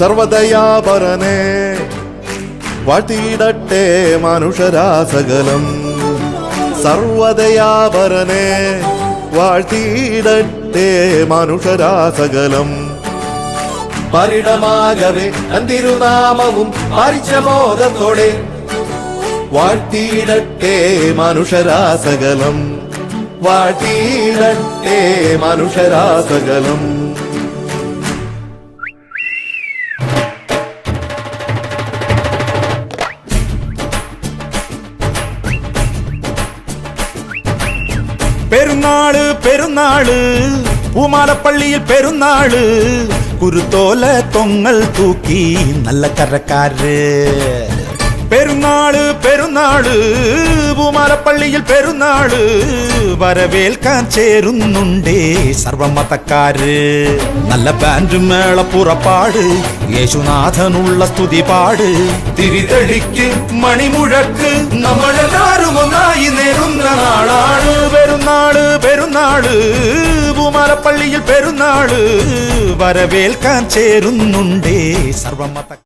സർവദയാപരനെ വാഴ്ത്തിയിടട്ടെ മനുഷ്യരാസകലം. സർവദയാപരനെ വാഴ്ത്തിയിടട്ടെ മനുഷ്യരാസകലം. പരിണമാകവേ അന്തിരുനാമവും പരിചബോധത്തോടെ വാഴ്ത്തിയിടട്ടെ മനുഷ്യരാസകലം. വാഴ്ത്തിയിടട്ടെ മനുഷ്യരാസകലം. പെരുന്നാൾ പെരുന്നാൾ. പൂമാലപ്പള്ളിയിൽ പെരുന്നാൾ. കുരുത്തോല തൊങ്ങൽ തൂക്കി നല്ല കരക്കാര്. പെരുന്നാൾ പെരുന്നാൾ. പൂമാലപ്പള്ളിയിൽ പെരുന്നാൾ. വരവേൽക്കാൻ ചേരുന്നുണ്ടേ സർവമതക്കാര്. നല്ല ബാൻഡ് മേള പുറപ്പാട്. യേശുനാഥനുള്ള സ്തുതി പാട്. തിരിതെളിക്ക് മണിമുഴക്ക് നമ്മളെല്ലാരും ഒന്നായി നേരുന്ന നാളാണ്. പെരുന്നാൾ പെരുന്നാൾ പൂമാലപ്പള്ളിയിൽ പെരുന്നാൾ വരവേൽക്കാൻ ചേരുന്നുണ്ടേ സർവമത